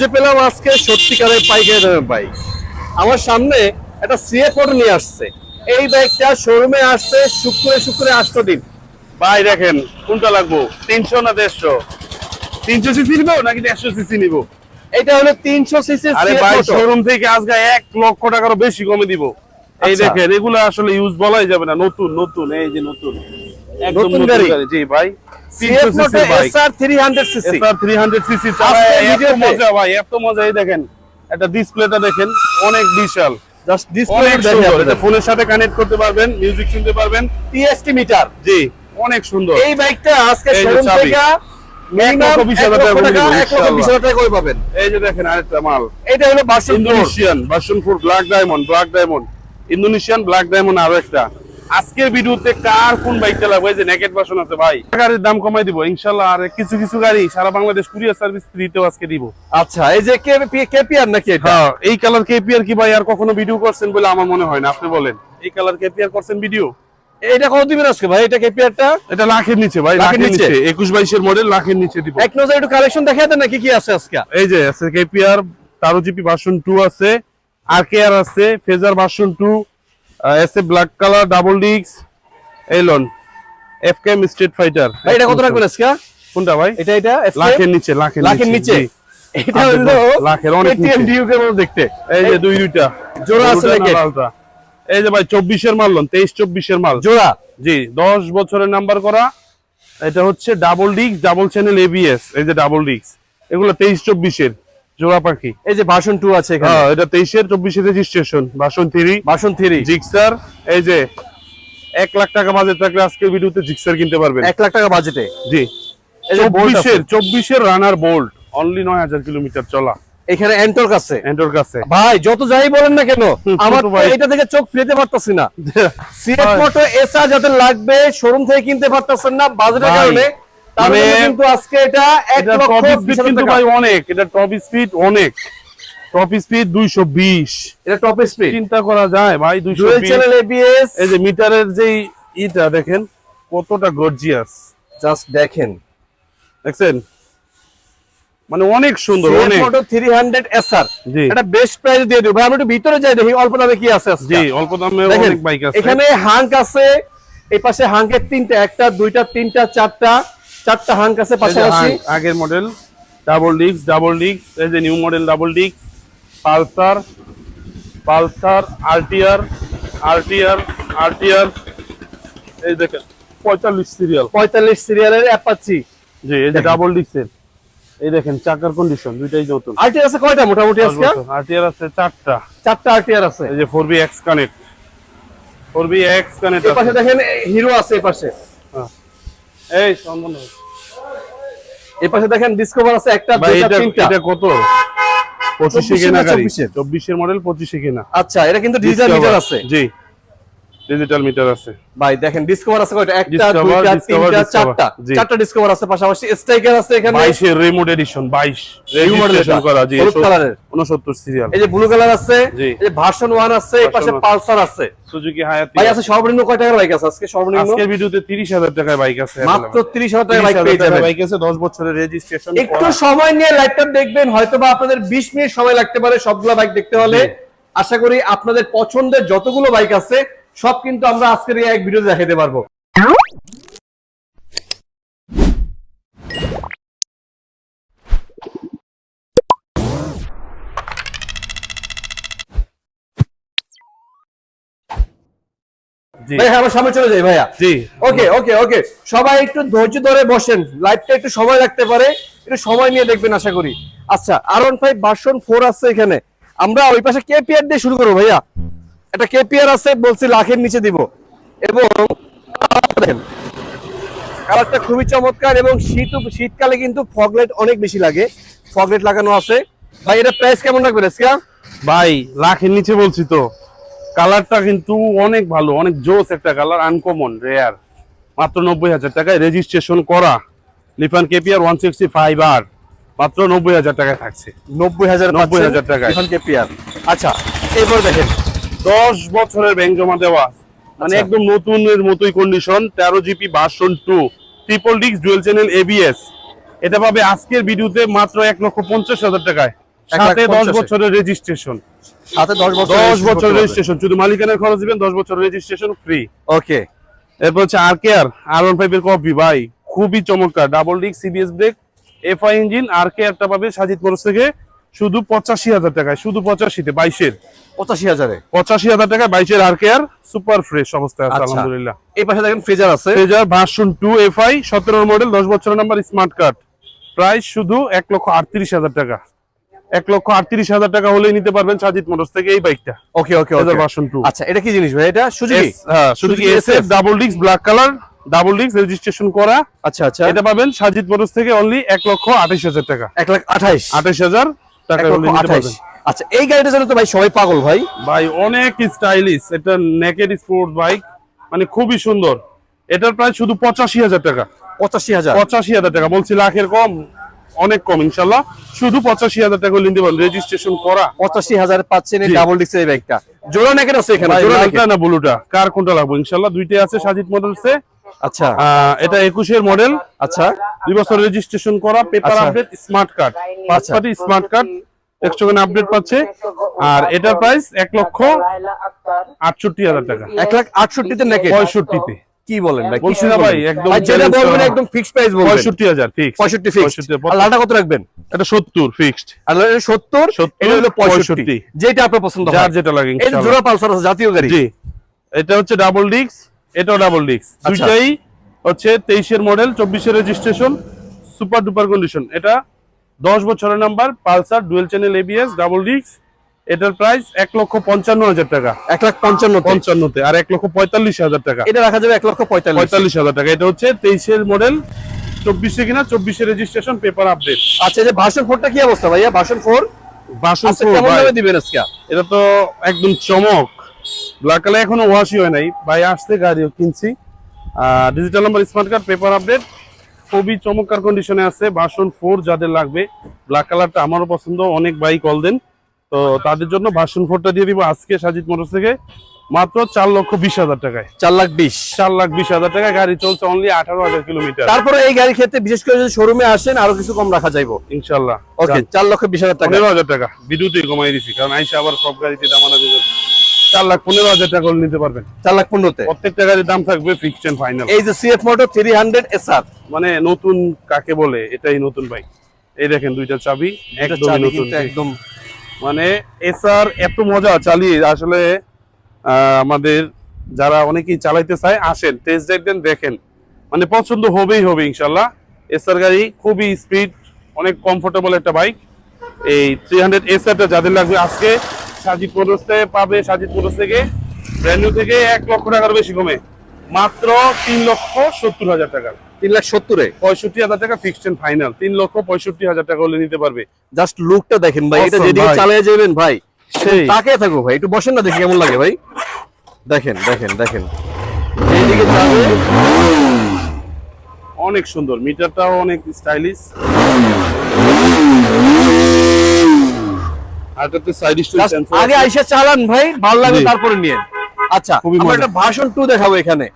খুঁজে পেলাম আজকে সত্যিকারের পাইকারি দামের বাইক। আমার সামনে একটা সিএফ ফটো নিয়ে আসছে। এই বাইকটা শোরুমে আসছে শুক্রে শুক্রে আটশো দিন। ভাই দেখেন কোনটা লাগবো? তিনশো না দেড়শো? তিনশো সিসি নিবো নাকি দেড়শো সিসি নিবো? এটা হলো তিনশো সিসি আরে ভাই শোরুম থেকে আজকে এক লক্ষ টাকারও বেশি কমে দিব। এই আচ্ছা। দেখেন এগুলো আসলে ইউজ বলাই যাবে না। নতুন নতুন এই যে নতুন। নতুন গাড়ি? জি ভাই। CF 300 motor CC bike SR three hundred CC SR 300 CC আজকে চালায় এত মজা ভাই এত মজা। এই দেখেন একটা ডিসপ্লেটা দেখেন অনেক বিশাল। জাস্ট ডিসপ্লে সুন্দর। এটা ফোনের সাথে কানেক্ট করতে পারবেন মিউজিক শুনতে পারবেন। টিএসটি মিটার জি অনেক সুন্দর। এই বাইকটা আজকে শোরুম থেকে Indonesian black diamond black diamond Indonesian black diamond আরও একটা। আজকের ভিডিওতে কার কোন বাইকটা লাগবে? যে নেকেট বাসন আছে ভাই। গাড়ির দাম কমাই দিব ইনশাল্লাহ। আর কিছু কিছু গাড়ি সারা বাংলাদেশ কুরিয়ার সার্ভিস ফ্রিতেও আজকে দিব। আচ্ছা এই যে কেপিআর নাকি হ্যাঁ এই কালার কেপিআর কি ভাই? আর কখনো ভিডিও করছেন বলে আমার মনে হয় না। আপনি বলেন। এই কালার কেপিআর করছেন ভিডিও এটা কত দিবেন আজকে ভাই? এটা কেপিআরটা এটা লাখের নিচে ভাই লাখের নিচে? 21 22 এর মডেল লাখের নিচে দিব। এক নজর একটু কালেকশন দেখায় দেন নাকি কি আছে আজকে। এই যে আছে কেপিআর তারো জিপি ভার্সন 2 আছে আর কে আর আছে Fazer version 2 SA black colour double ডিক্স এলন এফকেএম স্ট্রিট ফাইটার ভাই এটা কত রাখবেন আজকে? কোনটা ভাই? এটা এটা লাখের নিচে লাখের লাখের নিচে এটা হলো লাখের অনেক দেখতে। এই যে দুই দুইটা। জোড়া আছে লেগে এই যে ভাই 24 এর মাল লন 23 24 এর মাল। জোড়া? জি 10 বছরের নাম্বার করা। এটা হচ্ছে ডাবল ডিক্স ডাবল চ্যানেল এবিএস এই যে ডাবল ডিক্স এগুলো 23 24 এর জোড়া পাখি। এই যে ভার্সন 2 আছে হ্যাঁ এটা তেইশের চব্বিশের রেজিস্ট্রেশন ভাষণ থ্রি ভার্সন 3 জিক্সার এই যে এক লাখ টাকা বাজেট থাকলে আজকের ভিডিওতে জিক্সার কিনতে পারবেন। 1 লাখ টাকা বাজেটে জি। চব্বিশের চব্বিশের রানার বোল্ট অনলি নয় হাজার কিলোমিটার চলা। এখানে কাছে ভাই যত যাই বলেন না কেন আমার। এটা থেকে চোখ ফিরতে পারতাছি না। সিএফ ভাই। এসআর যাদের লাগবে শোরুম থেকে কিনতে পারতাছেন না বাজারের ভাই, কারণে। মানে কিন্তু আজকে এটা 1 এটা লক্ষ টপ স্পিড কিন্তু ভাই অনেক এটা টপ স্পিড অনেক। টপ স্পিড দুইশো বিশ। এটা টপ স্পিড চিন্তা করা যায় ভাই দুইশো ডুয়াল চ্যানেল এবিএস এই যে মিটারের ইটা দেখেন কতটা গর্জিয়াস জাস্ট দেখেন। দেখছেন? মানে অনেক সুন্দর অনেক। মোটো 300 এসআর এটা বেস্ট প্রাইস দিয়ে দিই ভাই আমরা একটু ভিতরে যাই দেখি অল্প দামে কি আছে জি অল্প দামে অনেক বাইক আছে। এখানে হাঙ্ক আছে এই পাশে হাঙ্কের তিনটা একটা দুইটা তিনটা চারটা। চারটা হাঙ্ক আছে পাশাপাশি আগের মডেল ডাবল ডিক্স ডাবল ডিক্স এই যে নিউ মডেল ডাবল ডিক্স Pulsar Pulsar RTR RTR RTR এই দেখেন পঁয়তাল্লিশ সিরিয়াল পঁয়তাল্লিশ সিরিয়ালের অ্যাপাচি জি এই যে ডাবল ডিক্সের এই দেখেন চাকার কন্ডিশন দুইটাই নতুন আরটিআর আছে কয়টা মোটামুটি আজকে? আরটিআর আছে চারটা। চারটা আরটিআর আছে। এই যে four V X connect four V X connect এই পাশে দেখেন হিরো আছে এই পাশে। এই সন্ধান এই পাশে দেখেন ডিসকভার আছে একটা দুইটা তিনটা। এটা কত? পঁচিশে 24 কেনা গাড়ি 24 চব্বিশের মডেল পঁচিশে কেনা। আচ্ছা এটা কিন্তু ডিজিটাল মিটার আছে। জি। ডিজিটাল মিটার আছে। ভাই দেখেন ডিসকভার আছে কয়টা? একটা দুইটা তিনটা চারটা। চারটা ডিসকভার আছে পাশাপাশি। স্ট্রাইকার আছে এখানে। বাইশের রিমোট এডিশন বাইশ। New model রেজিস্ট্রেশন করা জি হলুদ কালারের। উনসত্তর সিরিয়াল এই যে ব্লু কালার আছে এই যে ভার্সন 1 আছে এই পাশে পালসার আছে। সুজুকি হায়াতি ভাই আছে সর্বনিম্ন কয় টাকার বাইক আছে? আজকে সর্বনিম্ন? আজকের ভিডিওতে তিরিশ হাজার টাকায় বাইক আছে মাত্র 30000 টাকার বাইক পেয়ে যাবেন। বাইক আছে দশ বছরের রেজিস্ট্রেশন একটু সময় নিয়ে লাইভটা দেখবেন হয়তো বা আপনাদের 20 মিনিট সময় লাগতে পারে সবগুলো বাইক দেখতে হলে। আশা করি আপনাদের পছন্দের যতগুলো বাইক আছে সব কিন্তু আমরা আজকের এই এক ভিডিও দেখাতে পারব। জি। ভাই হ্যাঁ, আমরা সামনে চলে যাই ভাইয়া। জি। ওকে ওকে ওকে সবাই একটু ধৈর্য ধরে বসেন। লাইভটা একটু সময় লাগতে পারে। একটু সময় নিয়ে দেখবেন আশা করি। আচ্ছা R one five version four আছে এখানে। আমরা ওই পাশে কেপিআর দিয়ে শুরু করব ভাইয়া। একটা কেপিআর আছে বলছি লাখের নিচে দিব। এবং কালারটা খুবই চমৎকার এবং শীত শীতকালে কিন্তু ফগলেট অনেক বেশি লাগে। ফগলেট লাগানো আছে। ভাই এটা প্রাইস কেমন রাখবেন আজকে? ভাই লাখের নিচে বলছি তো। কালারটা কিন্তু অনেক ভালো অনেক জোস একটা কালার আনকমন রেয়ার মাত্র নব্বই হাজার টাকায় রেজিস্ট্রেশন করা। Lifan KPR one sixty five আর মাত্র নব্বই হাজার টাকায় থাকছে। নব্বই হাজার 90,000 টাকায়। কেপিআর আচ্ছা এরপর দেখেন দশ বছরের ব্যাংক জমা দেওয়া। মানে আচ্ছা। একদম নতুনের মতোই কন্ডিশন তেরো জিপি ভার্সন টু ট্রিপল ডিক্স ডুয়েল চ্যানেল এবিএস এটা পাবে আজকের ভিডিওতে মাত্র এক লক্ষ পঞ্চাশ হাজার টাকায়। সাথে দশ বছরের রেজিস্ট্রেশন সাথে দশ বছর দশ বছর রেজিস্ট্রেশন শুধু মালিকানার খরচ দিবেন দশ বছর রেজিস্ট্রেশন ফ্রি ওকে এরপর হচ্ছে R K R R one five এর কপি ভাই খুবই চমৎকার। Double disc CBS brake FI engine R K আরটা পাবে সাজিদ মোটরস থেকে। শুধু পঁচাশি হাজার টাকায় শুধু পঁচাশিতে বাইশের। পঁচাশি হাজারে? পঁচাশি হাজার টাকায় বাইশের আর কেয়ার সুপার ফ্রেশ অবস্থায় আছে আচ্ছা। আলহামদুলিল্লাহ। এই পাশে দেখেন ফ্রিজার আছে। ফ্রেজার ভার্সন টু এফআই সতেরো মডেল দশ বছরের নাম্বার স্মার্ট কার্ড। প্রাইস শুধু এক লক্ষ আটত্রিশ হাজার টাকা। এক লক্ষ আটত্রিশ হাজার টাকা হলেই নিতে পারবেন সাজিদ মোটরস থেকে এই বাইকটা। Okay okay okay. Version two. আচ্ছা এটা কি জিনিস ভাই এটা? সুজুকি হ্যাঁ Suzuki SF double disc black colour double disc registration করা। আচ্ছা আচ্ছা। এটা পাবেন সাজিদ মোটরস থেকে অনলি এক লক্ষ আঠাশ হাজার টাকা। এক লাখ আঠাইশ। আঠাশ হাজার। আচ্ছা এই গাড়িটা জন্য তো ভাই সবাই পাগল ভাই। ভাই অনেক স্টাইলিশ এটা নেকেড স্পোর্টস বাইক মানে খুবই সুন্দর। এটার প্রায় শুধু পঁচাশি হাজার টাকা। পঁচাশি হাজার। পঁচাশি হাজার টাকা বলছি লাখের কম অনেক কম ইনশাল্লাহ। শুধু পঁচাশি হাজার টাকা নিতে পারবেন রেজিস্ট্রেশন করা। পঁচাশি হাজার পাচ্ছেন ডাবল ডিস্কের এই জোড়া আছে এখানে জোড়া না ব্লুটা? কার কোনটা লাগবে? ইনশাল্লাহ দুইটাই আছে সাজিদ মডেলসে আচ্ছা। এটা একুশের মডেল আচ্ছা। দুই বছর রেজিস্ট্রেশন করা পেপার। আপডেট স্মার্ট কার্ড পাঁচ। পার্টি স্মার্ট কার্ড একশো আপডেট পাচ্ছে? আর এটার প্রাইস এক লক্ষ আটষট্টি হাজার টাকা। এক লাখ আটষট্টিতে নেকেড পঁয়ষট্টিতে। কি বলেন ভাই? বলছি না ভাই, একদম যেটা বলবেন একদম ফিক্সড প্রাইস বলবেন। পঁয়ষট্টি হাজার ফিক্স পঁয়ষট্টি ফিক্স আর লালটা কত রাখবেন? এটা সত্তর ফিক্সড আর সত্তর 70, এটা হলো পঁয়ষট্টি। 65 যেটা আপনার পছন্দ যার যেটা লাগে এই জোড়া পালসার আছে জাতীয় গাড়ি। জি। এটা হচ্ছে ডাবল ডিস্ক এটাও ডাবল ডিস্ক আচ্ছা। দুইটাই হচ্ছে তেইশের মডেল চব্বিশের রেজিস্ট্রেশন সুপার ডুপার কন্ডিশন এটা দশ বছরের number Pulsar dual channel ABS double disc এটার প্রাইস এক লক্ষ পঞ্চান্ন হাজার টাকা। এক লাখ পঞ্চান্ন পঞ্চান্নতে আর এক লক্ষ পঁয়তাল্লিশ হাজার টাকা। এটা রাখা যাবে এক লক্ষ পঁয়তাল্লিশ। হাজার টাকা। এটা হচ্ছে তেইশের মডেল চব্বিশে কিনা চব্বিশে রেজিস্ট্রেশন পেপার আপডেট আচ্ছা এই যে ভার্সন ফোরটা কি অবস্থা ভাইয়া? ভার্সন ফোর কেমন দামে দিবেন আজকে? এটা তো একদম চমক। ব্ল্যাক কালার এখনও ওয়াশই হয় নাই। ভাই আসছে গাড়িও কিনছি। Digital number smart card paper update খুবই চমৎকার কন্ডিশনে আছে। ভার্সন ফোর যাদের লাগবে ব্ল্যাক কালারটা আমারও পছন্দ অনেক ভাই কল দেন। তো তাদের জন্য ভার্সন ফোরটা দিয়ে দিব আজকে সাজিদ মোটরস থেকে। মাত্র চার লক্ষ বিশ হাজার টাকায়। চার লাখ বিশ। চার লাখ বিশ হাজার টাকায় গাড়ি চলছে অনলি আঠারো হাজার কিলোমিটার তারপরে এই গাড়ির ক্ষেত্রে বিশেষ করে যদি শোরুমে আসেন আরও কিছু কম রাখা যাইবো। ইনশাল্লাহ ওকে চার লক্ষ বিশ হাজার টাকা। পনেরো হাজার টাকা। ভিডিওতেই কমাই দিছি কারণ আইসা আবার সব গাড়িতে দামানা চার লাখ পনেরো হাজার টাকা নিতে পারবেন। চার লাখ পনেরোতে? প্রত্যেকটা গাড়ির দাম থাকবে ফিক্সড এন্ড ফাইনাল এই যে সিএফ মোটর থ্রি হান্ড্রেড মানে নতুন কাকে বলে এটাই নতুন বাইক এই দেখেন দুইটা চাবি একদম নতুন একদম মানে এসআর এত মজা চালিয়ে আসলে আমাদের যারা অনেকেই চালাইতে চায় আসেন টেস্ট ড্রাইভ দেন দেখেন। মানে পছন্দ হবেই হবে ইনশাল্লাহ। এসআর গাড়ি খুবই স্পিড অনেক কমফোর্টেবল একটা বাইক এই থ্রি হান্ড্রেড এস এসআরটা যাদের লাগবে আজকে সাজিদ মোটরস থেকে পাবে সাজিদ মোটরস থেকে। ব্র্যান্ড নিউ থেকে এক লক্ষ টাকার বেশি কমে। মাত্র তিন লক্ষ সত্তর হাজার টাকা। তিন লাখ সত্তরে? পঁয়ষট্টি হাজার টাকা ফিক্সড এন্ড ফাইনাল তিন লক্ষ পঁয়ষট্টি হাজার টাকা হলে নিতে পারবে। জাস্ট লুকটা দেখেন ভাই এটা যেদিকে চালিয়ে যাবেন ভাই সেই। তাকে থাকো ভাই একটু বসেন না দেখি কেমন লাগে ভাই। দেখেন দেখেন দেখেন। এইদিকে অনেক সুন্দর মিটারটাও অনেক স্টাইলিশ সাইড আগে আইসা চালান ভাই ভালো লাগবে জি। তারপরে নিয়ে। আচ্ছা আমরা একটা ভার্সন টু দেখাবো এখানে।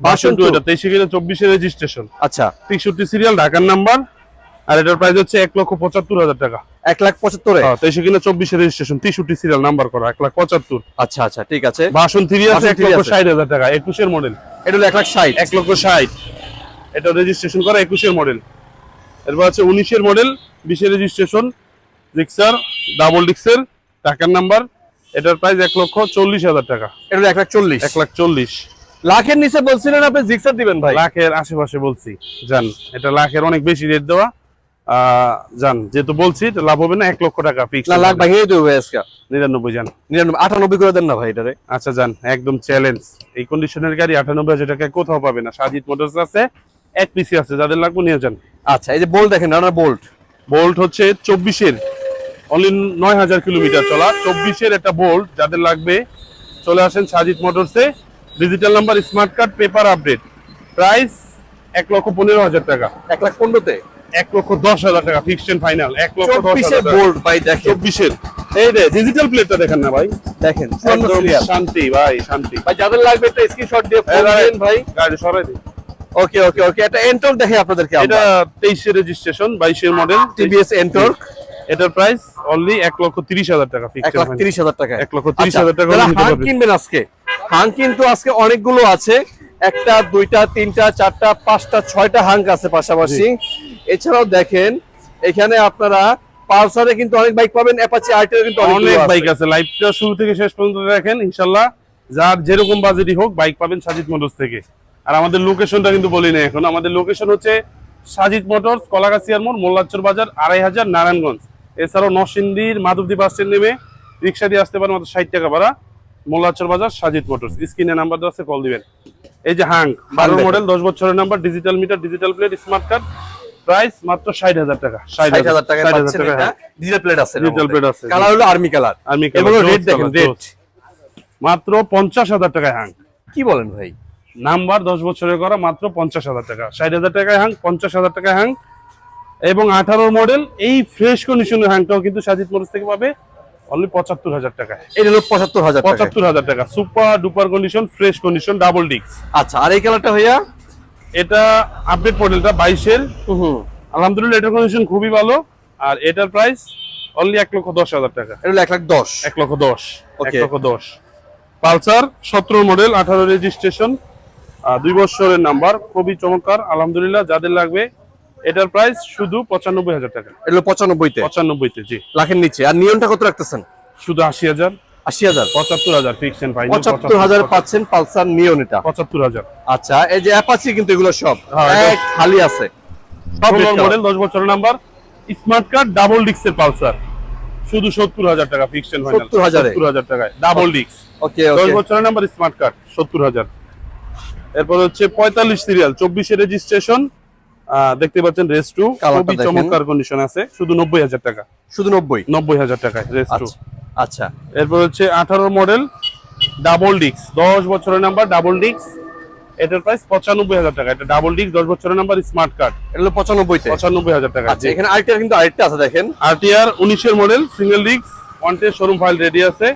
ভার্সন ভার্সন টু এটা তেইশে কিলো চব্বিশে রেজিস্ট্রেশন আচ্ছা। তেষট্টি সিরিয়াল ঢাকার নাম্বার আর এটার প্রাইস হচ্ছে এক লক্ষ পঁচাত্তর হাজার টাকা। এক লাখ পঁচাত্তরে? তেইশে কিলো চব্বিশে রেজিস্ট্রেশন তেষট্টি সিরিয়াল নাম্বার করা এক লাখ পঁচাত্তর। আচ্ছা আচ্ছা ঠিক আছে। ভার্সন থ্রি আছে এক লক্ষ আছে। ষাট হাজার টাকা একুশের মডেল এটা হলো এক লাখ ষাট। এক লক্ষ ষাট। এটা রেজিস্ট্রেশন করা একুশের মডেল এরপর আছে উনিশের মডেল বিশের রেজিস্ট্রেশন রিক্সার ডাবল ডিক্সের টাকার নাম্বার এটার প্রাইস এক লক্ষ চল্লিশ হাজার টাকা। এটা এক লাখ চল্লিশ। এক লাখ চল্লিশ। লাখের নিচে বলছিলেন আপনি জিক্সার দিবেন ভাই? লাখের আশেপাশে বলছি। জান এটা লাখের অনেক বেশি রেট দেওয়া। আহ, জান যেহেতু বলছি লাভ হবে না এক লক্ষ টাকা ফিক্স না লাখ ভাঙিয়ে দেবো আজকে। নিরানব্বই জান। নিরানব্বই আটানব্বই করে দেন না ভাই এটারে। আচ্ছা জান একদম চ্যালেঞ্জ এই কন্ডিশনের গাড়ি আটানব্বই হাজার টাকায় কোথাও পাবে না। সাজিদ মোটরস আছে এক পিসি আছে যাদের লাগবে নিয়ে যান। আচ্ছা এই যে বোল্ট দেখেন রানার বোল্ট বোল্ট হচ্ছে চব্বিশের। অনলি নয় হাজার কিলোমিটার চলা। চব্বিশের একটা বোল্ট যাদের লাগবে চলে আসেন Sajid মোটরসে digital number smart card paper update price এক লক্ষ পনেরো হাজার টাকা। এক লাখ পনেরোতে? এক লক্ষ দশ হাজার টাকা ফিক্সড ফাইনাল এক লক্ষ দশ চব্বিশে হাজার টাকা। বোল্ট ভাই দেখেন। চব্বিশের। এই রে ডিজিটাল প্লেটটা দেখেন না ভাই? দেখেন শান্তি ভাই শান্তি। ভাই যাদের লাগবে একটা স্ক্রিনশট দিয়ে ভাই, গাড়ি সরাই দিন। ওকে ওকে ওকে একটা এন্টর্ক দেখে আপনাদেরকে এটা তেইশের রেজিস্ট্রেশন বাইশের মডেল টিভিএস এন্টর্ক এটার প্রাইস অনলি এক লক্ষ তিরিশ হাজার টাকা এক লাখ তিরিশ হাজার টাকা। এক লক্ষ তিরিশ আচ্ছা, হাজার টাকা। কিনবেন আজকে। হাঁক কিন্তু আজকে অনেকগুলো আছে। একটা দুইটা তিনটা চারটা পাঁচটা ছয়টা হাঙ্ক আছে পাশাপাশি। এছাড়াও দেখেন এখানে আপনারা পালসারে কিন্তু অনেক বাইক পাবেন অ্যাপাচি আর্টের কিন্তু অনেক অনেক বাইক আছে। লাইভটা শুরু থেকে শেষ পর্যন্ত দেখেন ইনশাল্লাহ। যার যেরকম বাজেটই হোক বাইক পাবেন সাজিদ মোটরস থেকে। আর আমাদের লোকেশনটা কিন্তু বলি না এখন। আমাদের লোকেশন হচ্ছে সাজিদ মোটরস কলাগাছিয়ার মোড় মোল্লাচর বাজার আড়াই হাজার নারায়ণগঞ্জ। এছাড়াও নরসিংদীর মাধবদী বাস স্ট্যান্ড নেমে রিক্সা দিয়ে আসতে পারেন মাত্র ষাট টাকা ভাড়া মোল্লাচর বাজার সাজিদ মোটরস। স্ক্রিনে নাম্বার দেওয়া আছে কল দিবেন। এই যে হাং বারো মডেল দশ বছরের number digital meter digital plate smart card price মাত্র ষাট হাজার টাকা ষাট হাজার টাকায় 60,000 পাচ্ছেন টাকা, হ্যাঁ। ডিজিটাল প্লেট আছে আছে, কালার হলো আর্মি কালার আর্মি কালার, দেখেন মাত্র পঞ্চাশ হাজার টাকায় হাং কি বলেন ভাই? নাম্বার দশ বছরের করা মাত্র পঞ্চাশ হাজার টাকা। ষাট হাজার টাকায় হাং পঞ্চাশ হাজার টাকায় হাং এবং আঠারো মডেল এই ফ্রেশ কন্ডিশনের হ্যাংটাও কিন্তু সাজিদ মোটরস থেকে পাবে অনলি পঁচাত্তর হাজার টাকায়। এটা হলো পঁচাত্তর হাজার পঁচাত্তর হাজার টাকা super duper condition fresh condition double ডিক্স আচ্ছা আর এই কালারটা ভাইয়া? এটা আপডেট মডেলটা বাইশের হুম। আলহামদুলিল্লাহ এটার কন্ডিশন খুবই ভালো। আর এটার প্রাইস অনলি এক লক্ষ দশ হাজার টাকা। এটা হলো এক লাখ দশ। এক লক্ষ দশ এক. লক্ষ দশ। পালসার সতেরো মডেল আঠারো রেজিস্ট্রেশন দুই বছরের নাম্বার খুবই চমৎকার। আলহামদুলিল্লাহ যাদের লাগবে এটার প্রাইস শুধু পঁচানব্বই হাজার টাকা। এটা হলো পঁচানব্বইতে? পঁচানব্বইতে জি। লাখের নিচে। আর নিয়নটা কত রাখতেছেন? শুধু আশি হাজার। আশি হাজার? পঁচাত্তর হাজার পঁচাত্তর হাজার পাচ্ছেন পালসার নিয়ন এটা। পঁচাত্তর হাজার। আচ্ছা এই যে অ্যাপাচি কিন্তু এগুলো সব। হ্যাঁ, এটা- এক খালি আছে। সব মডেল দশ বছরের number smart card double Pulsar. শুধু সত্তর হাজার টাকা ফিক্স এন্ড ফাইনাল 70,000 এ? সত্তর হাজার টাকায় ডাবল ওকে দশ বছরের নাম্বার স্মার্ট কার্ড সত্তর হাজার। এরপর হচ্ছে পঁয়তাল্লিশ সিরিয়াল চব্বিশে রেজিস্ট্রেশন দেখতে পাচ্ছেন রেস টু খুবই চমৎকার কন্ডিশন আছে শুধু নব্বই হাজার টাকা। শুধু নব্বই? নব্বই হাজার টাকায় রেস টু। আচ্ছা আচ্ছা। এরপর হচ্ছে আঠারো মডেল ডাবল ডিক্স দশ বছরের নাম্বার ডাবল ডিক্স এটার প্রাইস পঁচানব্বই হাজার টাকা। এটা ডাবল ডিক্স দশ বছরের নাম্বার স্মার্ট কার্ড এটা হলো পঁচানব্বইতে? পঁচানব্বই হাজার টাকা। আচ্ছা এখানে আরেকটা কিন্তু আরেকটা আছে দেখেন। আরটিআর উনিশের মডেল সিঙ্গেল ডিক্স ওয়ান্টেড শোরুম ফাইল রেডি আছে।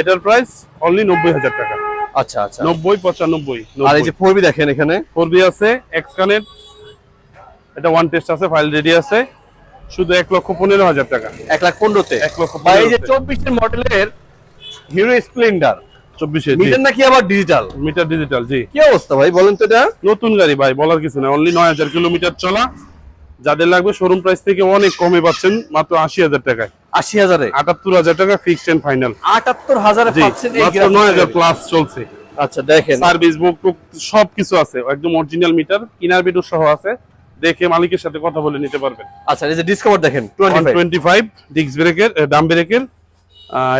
এটার প্রাইস অনলি নব্বই হাজার টাকা। আচ্ছা আচ্ছা। নব্বই পঁচানব্বই আর এই যে ফোরবি দেখেন এখানে। ফোরবি আছে এক্স কানেক্ট এটা ওয়ান টেস্ট আছে ফাইল রেডি আছে। শুধু এক লক্ষ পনেরো হাজার টাকা। এক লাখ পনেরোতে? এক লক্ষ এই যে। চব্বিশের মডেলের হিরো স্প্লেন্ডার চব্বিশে মিটার নাকি আবার ডিজিটাল মিটার ডিজিটাল জি। কি অবস্থা ভাই বলেন তো এটা? নতুন গাড়ি ভাই বলার কিছু না অনলি নয় হাজার কিলোমিটার চলা। যাদের লাগবে শোরুম প্রাইস থেকে অনেক কমে পাচ্ছেন মাত্র আশি হাজার টাকায়। আশি হাজারে? আটাত্তর হাজার টাকা ফিক্সড এন্ড ফাইনাল আটাত্তর হাজারে পাচ্ছেন মাত্র নয় হাজার প্লাস চলছে। আচ্ছা দেখেন। সার্ভিস বুক টুক সবকিছু আছে। একদম অরিজিনাল মিটার কিনার বিটু সহ আছে। দেখে মালিকের সাথে কথা বলে নিতে পারবেন। আচ্ছা এই যে ডিসকভার দেখেন twenty five twenty five disc ব্রেকের ডাম ব্রেকের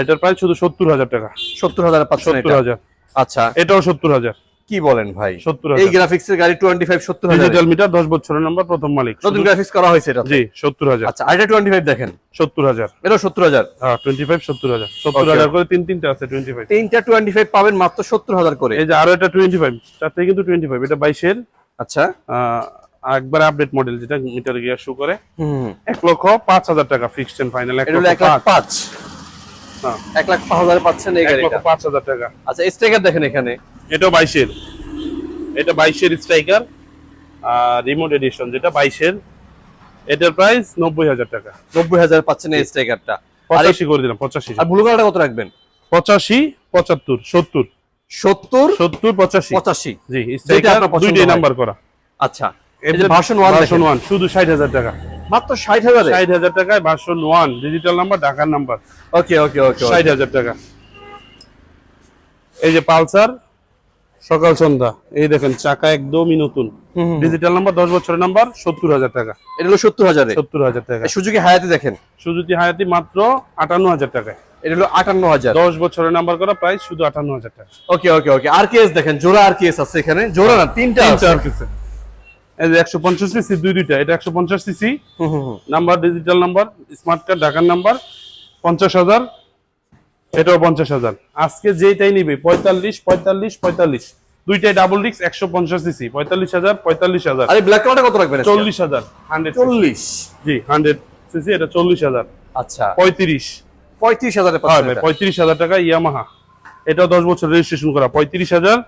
এটার প্রাইস শুধু সত্তর হাজার টাকা। সত্তর হাজারে পাচ্ছেন সত্তর এটা হাজার। আচ্ছা। এটাও সত্তর হাজার। কি বলেন ভাই? 70,000 এই গ্রাফিক্স এর গাড়ি টোয়েন্টি ফাইভ সত্তর হাজার। ডিজিটাল মিটার দশ বছরের নাম্বার প্রথম মালিক। নতুন গ্রাফিক্স করা হয়েছে এটা জি সত্তর হাজার। আচ্ছা আইটা টোয়েন্টি ফাইভ দেখেন। সত্তর হাজার। এটা সত্তর হাজার? হ্যাঁ টোয়েন্টি ফাইভ সত্তর হাজার। সত্তর Okay. হাজার করে তিন তিনটা আছে টোয়েন্টি ফাইভ তিনটা টোয়েন্টি ফাইভ পাবেন মাত্র সত্তর হাজার করে। এই যে আরও এটা টোয়েন্টি ফাইভ তার থেকে কিন্তু টোয়েন্টি ফাইভ এটা বাইশের। আচ্ছা। একবার আপডেট মডেল যেটা মিটার গিয়ার শু করে এক লক্ষ পাঁচ হাজার টাকা ফিক্সড এন্ড ফাইনাল এক লক্ষ পাঁচ। হ্যাঁ। এক লাখ পাঁচ হাজারে পাচ্ছেন এই গাড়িটা। পাঁচ হাজার টাকা। আচ্ছা স্টেকার দেখেন এখানে। এটাও বাইশের। এটা বাইশের স্ট্রাইকার রিমোট এডিশন যেটা বাইশের। এটার প্রাইস নব্বই হাজার টাকা। নব্বই হাজার পাচ্ছেন এই আর পঁচাশি করে দিলাম পঁচাশি। আর ব্লু কালারটা কত রাখবেন? পঁচাশি পঁচাত্তর সত্তর। সত্তর? সত্তর পঁচাশি। পঁচাশি। জি স্ট্রাইকার দুইটাই নাম্বার করা। আচ্ছা। ভার্সন ওয়ান ভার্সন ওয়ান শুধু ষাট হাজার টাকা। মাত্র ষাট হাজারে? টাকায় ভার্সন ওয়ান ডিজিটাল নাম্বার ঢাকার নাম্বার ওকে ওকে ওকে ষাট হাজার টাকা। এই যে পালসার সকাল সন্ধ্যা। এই দেখেন চাকা একদমই নতুন। ডিজিটাল নাম্বার দশ বছরের নাম্বার সত্তর হাজার টাকা। এটা হলো সত্তর হাজারে? সত্তর হাজার টাকা। সুযোগে হায়াতে দেখেন? সুজুকি হায়াতি মাত্র আটান্ন হাজার এটা হলো আটান্ন হাজার। দশ বছরের নাম্বার করা প্রাইস শুধু আটান্ন হাজার টাকা। ওকে ওকে ওকে আর কেস দেখেন জোড়া আর কেস আছে এখানে। জোড়া না তিনটা আর যে একশো পঞ্চাশ সিসি দুই দুইটা এটা একশো পঞ্চাশ সিসি। হুম, হুম, হুম। Number digital number smart card ঢাকার নাম্বার পঞ্চাশ হাজার এটাও পঞ্চাশ হাজার। আজকে যেটাই নিবে পঁয়তাল্লিশ পঁয়তাল্লিশ পঁয়তাল্লিশ। দুইটাই ডাবল ডিক্স একশো পঞ্চাশ সিসি পঁয়তাল্লিশ হাজার পঁয়তাল্লিশ হাজার। আর ব্ল্যাক কালারটা কত রাখবেন? চল্লিশ হাজার হান্ড্রেড চল্লিশ? জি হান্ড্রেড সিসি এটা চল্লিশ হাজার। আচ্ছা। পঁয়ত্রিশ। পঁয়ত্রিশ হাজারে। পঁয়ত্রিশ হাজার টাকা ইয়ামাহা। এটাও দশ বছর রেজিস্ট্রেশন করা পঁয়ত্রিশ হাজার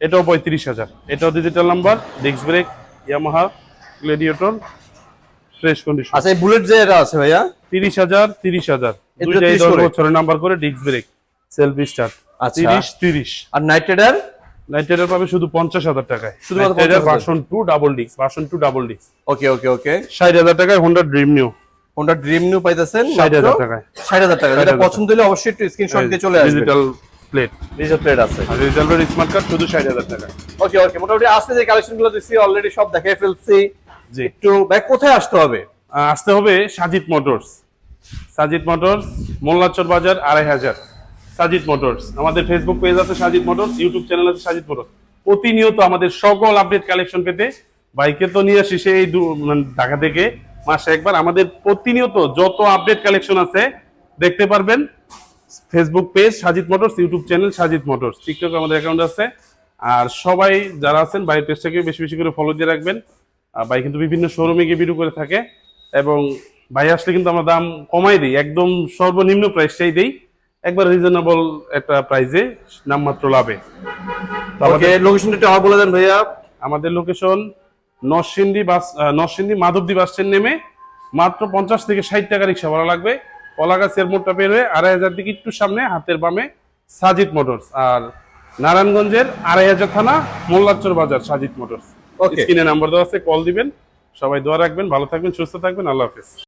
এটাও পঁয়ত্রিশ হাজার। এটাও digital number disc brake Yamaha Gladiator fresh condition আচ্ছা এই বুলেট যে এটা আছে ভাইয়া? তিরিশ হাজার তিরিশ হাজার। দুইটাই 30 দশ বছরের নাম্বার করে ডিস্ক ব্রেক সেলফ স্টার্ট। তিরিশ তিরিশ। আর নাইট রাইডার নাইট রাইডার পাবে শুধু পঞ্চাশ হাজার টাকায়। 50,000 version two double disc version two double disc okay okay okay ষাট হাজার টাকায় Honda Dream new Honda Dream new পাইতেছেন 60,000 টাকায়। ষাট হাজার টাকা 60,000 যেটা পছন্দ হলে অবশ্যই একটু স্ক্রিনশট দিয়ে চলে আসবে ডিজিটাল প্লেট। ডিজিটাল প্লেট আছে। আর রিজার্ভের স্মার্ট কার্ড শুধু ষাট হাজার টাকা। ওকে ওকে মোটামুটি আসতে যে কালেকশনগুলো দিচ্ছি অলরেডি সব দেখাই ফেলছি। জি। একটু ভাই কোথায় আসতে হবে? আসতে হবে সাজিদ মোটরস। সাজিদ মোটরস মোল্লাচর বাজার আড়াই হাজার। সাজিদ মোটরস। আমাদের ফেসবুক পেজ আছে সাজিদ মোটরস ইউটিউব চ্যানেল আছে সাজিদ মোটরস। প্রতিনিয়ত আমাদের সকল আপডেট কালেকশন পেতে বাইকে তো নিয়ে আসি সেই মানে ঢাকা থেকে। মাসে একবার আমাদের প্রতিনিয়ত যত আপডেট কালেকশন আছে দেখতে পারবেন। Facebook page Sajid motors YouTube channel Sajid motors TikTok আমাদের অ্যাকাউন্ট আছে। আর সবাই যারা আছেন বাইরের পেজটাকে বেশি বেশি করে ফলো দিয়ে রাখবেন। ভাই কিন্তু বিভিন্ন শোরুমে গিয়ে ভিডিও করে থাকে। এবং ভাই আসলে কিন্তু আমরা দাম কমাই দিই একদম সর্বনিম্ন প্রাইসটাই দিই। একবার রিজনেবল একটা প্রাইসে নামমাত্র লাভে। তো ওকে আমাদের লোকেশনটা একটু বলে দেন ভাইয়া। আমাদের location Narsingdi bus Narsingdi Madhabdi bus stand নেমে মাত্র পঞ্চাশ থেকে ষাট টাকা রিক্সা ভাড়া লাগবে। কলাগাছ মোড়টা বের হয়ে আড়াই হাজার দিকে একটু সামনে হাতের বামে সাজিদ মোটরস আর নারায়ণগঞ্জের আড়াই হাজার থানা মোল্লাচর বাজার সাজিদ মোটরস। ওকে স্ক্রিনে নাম্বার দেওয়া আছে কল দিবেন। সবাই দোয়া রাখবেন ভালো থাকবেন সুস্থ থাকবেন। আল্লাহ হাফেজ।